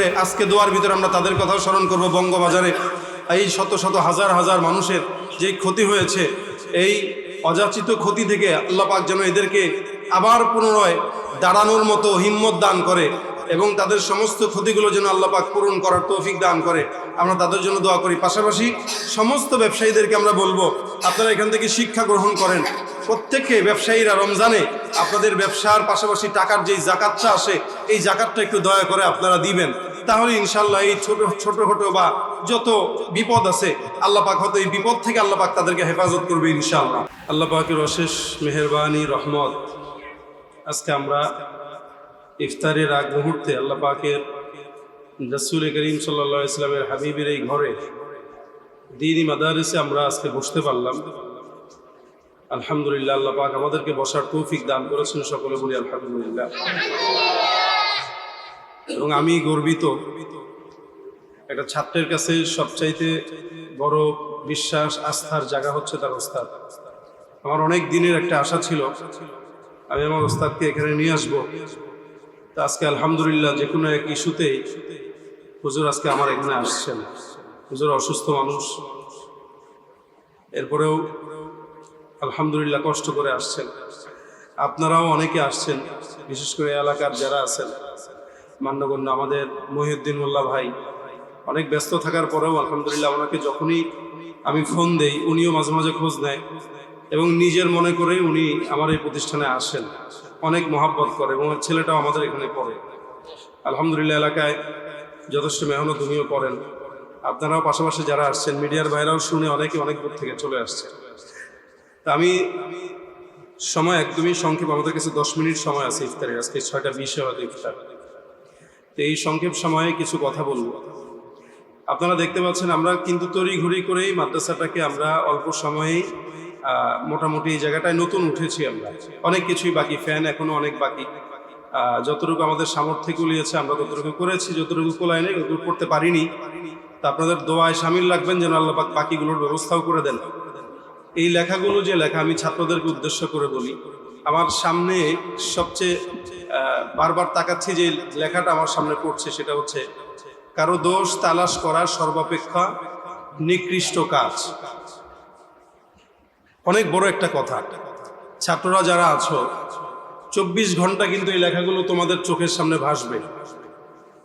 করে আজকে দোয়ার ভিতরে আমরা তাদের কথাও স্মরণ করব বঙ্গবাজারে। এই শত শত হাজার হাজার মানুষের যে ক্ষতি হয়েছে, এই অযাচিত ক্ষতি থেকে আল্লাহ পাক যেন এদেরকে আবার পুনরায় দাঁড়ানোর মতো হিম্মত দান করে এবং তাদের সমস্ত ক্ষতিগুলো যেন আল্লাহ পাক পূরণ করার তৌফিক দান করে। আমরা তাদের জন্য দোয়া করি। পাশাপাশি সমস্ত ব্যবসায়ীদেরকে আমরা বলব, আপনারা এখান থেকে শিক্ষা গ্রহণ করেন। প্রত্যেককে ব্যবসায়ীরা রমজানে আপনাদের ব্যবসার পাশাপাশি টাকার যেই জাকাতটা আসে, এই জাকাতটা একটু দয়া করে আপনারা দিবেন। তাহলে ইনশাল্লাহ এই ছোট, ছোটখাটো বা যত বিপদ আছে, আল্লাহ পাক হয়তো এই বিপদ থেকে আল্লাহ পাক তাদেরকে হেফাজত করবে ইনশাল্লাহ আল্লাহ পাকের অশেষ মেহরবানি, রহমত। আজকে আমরা ইফতারের আগ মুহূর্তে আল্লাহ পাকের রসুল করিম সাল্লা ইসলামের হাবিবের এই ঘরে দিনই মাদারিসে আমরা আজকে বসতে পারলাম। আলহামদুলিল্লাহ আল্লাহ পাক আমাদেরকে বসার তৌফিক দান করেছেন সকলে বলি আলহামদুলিল্লাহ। এবং আমি গর্বিত একটা ছাত্রের কাছে সবচাইতে বড় বিশ্বাস, আস্থার জায়গা হচ্ছে তার ওস্তাদ। আমার অনেক দিনের একটা আশা ছিল, আমি আমার ওস্তাদকে এখানে নিয়ে আসব। তা আজকে আলহামদুলিল্লাহ যে কোনো এক ইস্যুতেই হুজুর আজকে আমার এখানে আসছেন। হুজুর অসুস্থ মানুষ। এরপরেও আলহামদুলিল্লাহ কষ্ট করে আসছেন। আপনারাও অনেকে আসছেন, বিশেষ করে এলাকার যারা আছেন। মান্যগণ্য আমাদের মহিউদ্দিন মোল্লা ভাই। অনেক ব্যস্ত থাকার পরেও আলহামদুলিল্লাহ ওনাকে যখনই আমি ফোন দেই, উনিও মাঝে মাঝে খোঁজ নেয় এবং নিজের মনে করে উনি আমার এই প্রতিষ্ঠানে আসেন। অনেক মহাব্বত করে এবং ছেলেটাও আমাদের এখানে পড়ে। আলহামদুলিল্লাহ এলাকায় যথেষ্ট মেহনত উনিও করেন। আপনারাও পাশাপাশি যারা আসছেন, মিডিয়ার বাইরেও শুনে অনেকে অনেক দূর থেকে চলে আসছে। তা আমি সময় একদমই সংক্ষেপ, আমাদের কাছে দশ মিনিট সময় আছে ইফতারের। আজকে ছয়টা বিশে হয়তো ইফতার। তো এই সংক্ষেপ সময়ে কিছু কথা বলব। আপনারা দেখতে পাচ্ছেন আমরা কিন্তু তড়ি ঘড়ি করেই মাদ্রাসাটাকে আমরা অল্প সময়েই আহ, মোটামুটি এই জায়গাটায় নতুন উঠেছি আমরা। অনেক কিছুই বাকি ফ্যান এখনও অনেক বাকি। যতটুকু আমাদের সামর্থ্য কুলিয়েছে আমরা ততটুকু করেছি যতটুকু কোলায় নেই ততটুকু করতে পারিনি। তা আপনাদের দোয়ায় সামিল রাখবেন যেন আল্লাহ বাকিগুলোর ব্যবস্থাও করে দেন। এই লেখাগুলো যে লেখা আমি ছাত্রদেরকে উদ্দেশ্য করে বলি আমার সামনে সবচেয়ে বারবার তাকাচ্ছি যে লেখাটা আমার সামনে পড়ছে, সেটা হচ্ছে, কারও দোষ তালাশ করা সর্বাপেক্ষা নিকৃষ্ট কাজ। অনেক বড় একটা কথা। ছাত্ররা যারা আছো, চব্বিশ ঘণ্টা কিন্তু এই লেখাগুলো তোমাদের চোখের সামনে ভাসবে।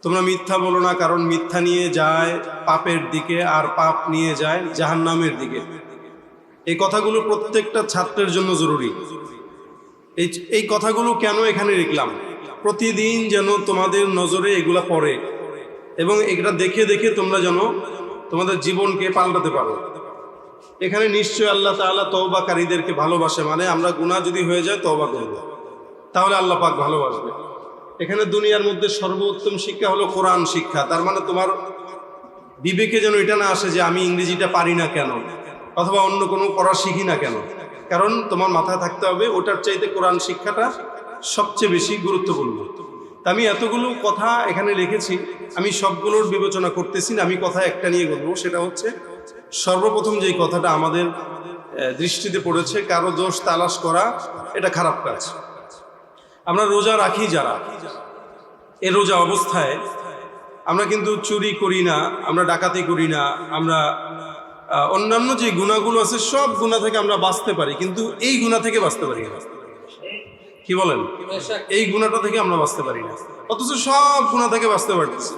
তোমরা মিথ্যা বলো না, কারণ মিথ্যা নিয়ে যায়, পাপের দিকে আর পাপ নিয়ে যায় জাহান্নামের দিকে। এই কথাগুলো প্রত্যেকটা ছাত্রের জন্য জরুরি। এই এই কথাগুলো কেন এখানে লিখলাম? প্রতিদিন যেন তোমাদের নজরে এগুলা পড়ে এবং এটা দেখে দেখে তোমরা যেন তোমাদের জীবনকে পাল্টাতে পারো। এখানে নিশ্চয় আল্লাহ তাআলা তওবাকারীদেরকে ভালোবাসে মানে আমরা গুনাহ যদি হয়ে যায় তওবা করব। তাহলে আল্লাহ পাক ভালোবাসবে। এখানে দুনিয়ার মধ্যে সর্বোত্তম শিক্ষা হলো কোরআন শিক্ষা। তার মানে তোমার বিবেকে যেন এটা না আসে যে আমি ইংরেজিটা পারি না কেন? অথবা অন্য কোনো পড়া শিখি না কেন? কারণ তোমার মাথায় থাকতে হবে, ওটার চাইতে কোরআন শিক্ষাটা সবচেয়ে বেশি গুরুত্বপূর্ণ। তা আমি এতগুলো কথা এখানে লিখেছি, আমি সবগুলোর বিবেচনা করতেছি না, আমি কথা একটা নিয়ে বলব, সেটা হচ্ছে সর্বপ্রথম যেই কথাটা আমাদের দৃষ্টিতে পড়েছে, কারও দোষ তালাশ করা, এটা খারাপ কাজ। আমরা রোজা রাখি যারা, এ রোজা অবস্থায়, আমরা কিন্তু চুরি করি না, আমরা ডাকাতি করি না, আমরা অন্যান্য যে গুণাগুলো আছে, সব গুণা থেকে আমরা বাঁচতে পারি, কিন্তু এই গুণা থেকে বাঁচতে পারি না। কি বলেন? এই গুণাটা থেকে আমরা বাঁচতে পারি না। অথচ সব গুণা থেকে বাঁচতে পারতেছি।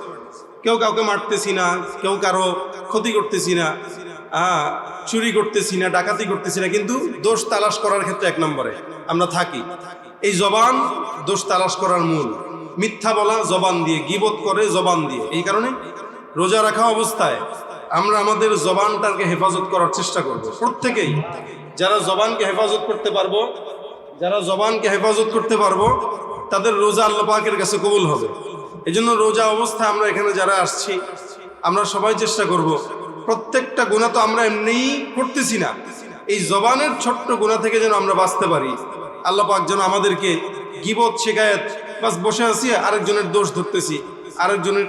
কেউ কাউকে মারতেছি না, কেউ কারও ক্ষতি করতেছি না হ্যাঁ চুরি করতেছি না, ডাকাতি করতেছি না, কিন্তু দোষ তালাশ করার ক্ষেত্রে এক নম্বরে আমরা থাকি। এই জবান দোষ তালাশ করার মূল। মিথ্যা বলা জবান দিয়ে, গিবত করে জবান দিয়ে। এই কারণে রোজা রাখা অবস্থায় আমরা আমাদের জবানটাকে হেফাজত করার চেষ্টা করব। প্রত্যেকেই, যারা জবানকে হেফাজত করতে পারব, যারা জবানকে হেফাজত করতে পারব, তাদের রোজা আল্লাহ পাকের কাছে কবুল হবে। এই জন্য রোজা অবস্থায় আমরা এখানে যারা আসছি, আমরা সবাই চেষ্টা করব। প্রত্যেকটা গুণা তো আমরা এমনিই করতেছি না। এই জবানের ছোট্ট গুণা থেকে যেন আমরা বাঁচতে পারি। আল্লাহ পাক যেন আমাদেরকে গিবত শেখায়ত বাস বসে আছি, আরেকজনের দোষ ধরতেছি, আরেকজনের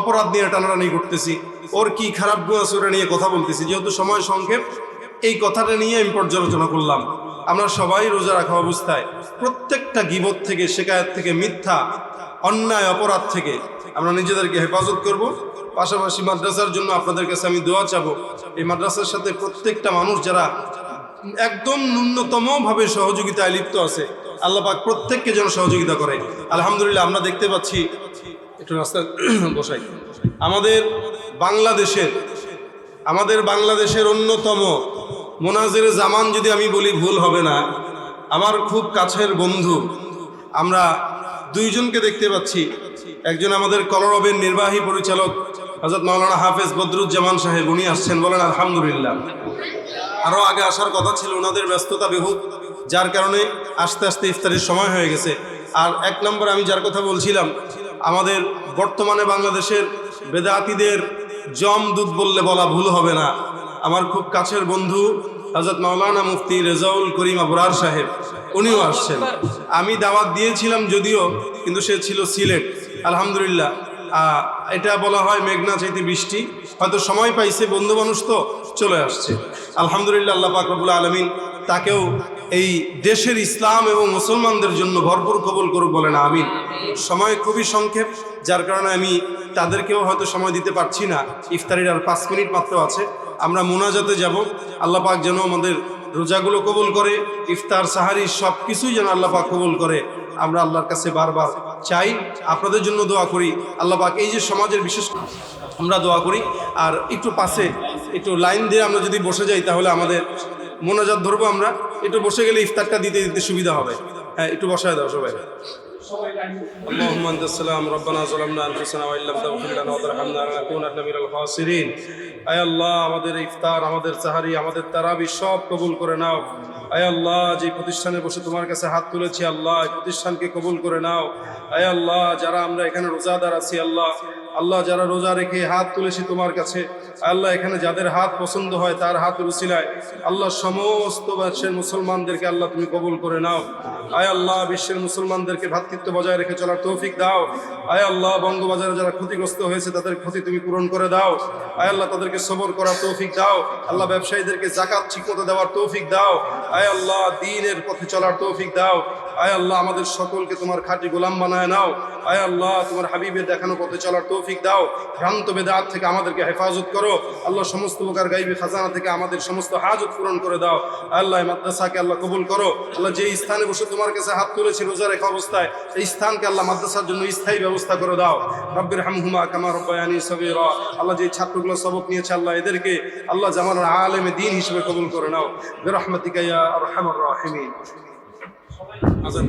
অপরাধ নিয়ে টানাটানি করতেছি। ওর কি খারাপ গুণ আছে ওটা নিয়ে কথা বলতেছি। যেহেতু সময় সংক্ষেপ, এই কথাটা নিয়ে আমি পর্যালোচনা করলাম। আমরা সবাই রোজা রাখা অবস্থায় প্রত্যেকটা গিবত থেকে শেখায়ত থেকে, মিথ্যা, অন্যায়, অপরাধ থেকে আমরা নিজেদেরকে হেফাজত করব। পাশাপাশি মাদ্রাসার জন্য আপনাদের কাছে আমি দোয়া চাবো। এই মাদ্রাসার সাথে প্রত্যেকটা মানুষ যারা একদম ন্যূনতমভাবে সহযোগিতায় লিপ্ত আছে, আল্লাহ পাক প্রত্যেককে যেন সহযোগিতা করে। আলহামদুলিল্লাহ, আমরা দেখতে পাচ্ছি একটু রাস্তায় বসাই। আমাদের বাংলাদেশের আমাদের বাংলাদেশের অন্যতম মোনাজের জামান যদি আমি বলি ভুল হবে না, আমার খুব কাছের বন্ধু, আমরা দুইজনকে দেখতে পাচ্ছি। একজন আমাদের কলরবের নির্বাহী পরিচালক হজরত মাওলানা হাফেজ বদরুজ্জামান সাহেব, উনি আসছেন বলেন, আলহামদুলিল্লাহ। আরও আগে আসার কথা ছিল, ওনাদের ব্যস্ততা বেহুত, যার কারণে আস্তে আস্তে ইফতারির সময় হয়ে গেছে। আর এক নম্বর আমি যার কথা বলছিলাম আমাদের বর্তমানে বাংলাদেশের বেদাতিদের জম দুধ বললে বলা ভুল হবে না। আমার খুব কাছের বন্ধু হজরত মাওলানা মুফতি রেজাউল করিম আবরার সাহেব, উনিও আসছেন। আমি দাওয়াত দিয়েছিলাম যদিও, কিন্তু সে ছিল সিলেট। আলহামদুলিল্লাহ। এটা বলা হয় মেঘনা চাইতে বৃষ্টি। হয়তো সময় পাইছে বন্ধু মানুষ তো চলে আসছে। আলহামদুলিল্লাহ আল্লাহ পাকরবুল আলমিন তাকেও এই দেশের ইসলাম এবং মুসলমানদের জন্য ভরপুর কবুল করুক বলেন, আমিন। সময় খুবই সংক্ষেপ, যার কারণে আমি তাদেরকেও হয়তো সময় দিতে পারছি না। ইফতারির আর পাঁচ মিনিট মাত্র আছে। আমরা মোনাজাতে যাব। আল্লাহ পাক যেন আমাদের রোজাগুলো কবুল করে, ইফতার, সাহারি সব কিছুই যেন আল্লাহ পাক কবুল করে। আমরা আল্লাহর কাছে বারবার চাই। আপনাদের জন্য দোয়া করি। আল্লাহ পাক এই যে সমাজের বিশেষ আমরা দোয়া করি। আর একটু পাশে একটু লাইন দিয়ে আমরা যদি বসে যাই, তাহলে আমাদের মোনাজাত ধরবো আমরা একটু বসে গেলে ইফতারটা দিতে দিতে সুবিধা হবে হ্যাঁ একটু বসায় দাও সবাই اللهم انت السلام ربنا ظلمنا انفسنا وان لم تغفر لنا وترحمنا لنكونن من الخاسرين আয় আল্লাহ আমাদের ইফতার আমাদের সাহারি আমাদের তারাবি সব কবুল করে নাও আয় আল্লাহ যে প্রতিষ্ঠানে বসে তোমার কাছে হাত তুলেছি আল্লাহ এই প্রতিষ্ঠানকে কবুল করে নাও আয় আল্লাহ যারা আমরা এখানে রোজাদার আছি আল্লাহ আল্লাহ যারা রোজা রেখে হাত তুলেছি তোমার কাছে, আল্লাহ এখানে যাদের হাত পছন্দ হয় তার হাত রুসিলায় আল্লাহ সমস্ত বিশ্বের মুসলমানদেরকে আল্লাহ তুমি কবুল করে নাও। আয় আল্লাহ, বিশ্বের মুসলমানদেরকে ভ্রাতৃত্ব বজায় রেখে চলার তৌফিক দাও। আয় আল্লাহ, বঙ্গবাজারে যারা ক্ষতিগ্রস্ত হয়েছে তাদের ক্ষতি তুমি পূরণ করে দাও। আয় আল্লাহ, তাদেরকে সবর করার তৌফিক দাও। আল্লাহ ব্যবসায়ীদেরকে জাকাত, ঠিকমতো দেওয়ার তৌফিক দাও। আয় আল্লাহ, দিনের পথে চলার তৌফিক দাও। আয় আল্লাহ, আমাদের সকলকে তোমার খাঁটি গোলাম বানায় নাও। আয় আল্লাহ, তোমার হাবিবের দেখানো পথে চলার তৌফিক দাও। ভ্রান্ত বেদাত থেকে আমাদেরকে হেফাজত করো। আল্লাহ সমস্ত প্রকার গাইবি খাজানা থেকে আমাদের সমস্ত হাজত পূরণ করে দাও। আল্লাহ মাদ্রাসাকে আল্লাহ কবুল করো। আল্লাহ যে স্থানে বসে তোমার কাছে হাত তুলেছি রোজা রেখা অবস্থায় এই স্থানকে আল্লাহ মাদ্রাসার জন্য স্থায়ী ব্যবস্থা করে দাও। রব্বির হামহুমা কামা রব্বায়ানি সবিরা আল্লাহ যে ছাত্রগুলো সবক নিয়েছে, আল্লাহ এদেরকে আল্লাহ জামান আলেমে দিন হিসেবে কবুল করে নাও। বেরহমতিকা ইয়া আরহামার রাহিমিন। আজান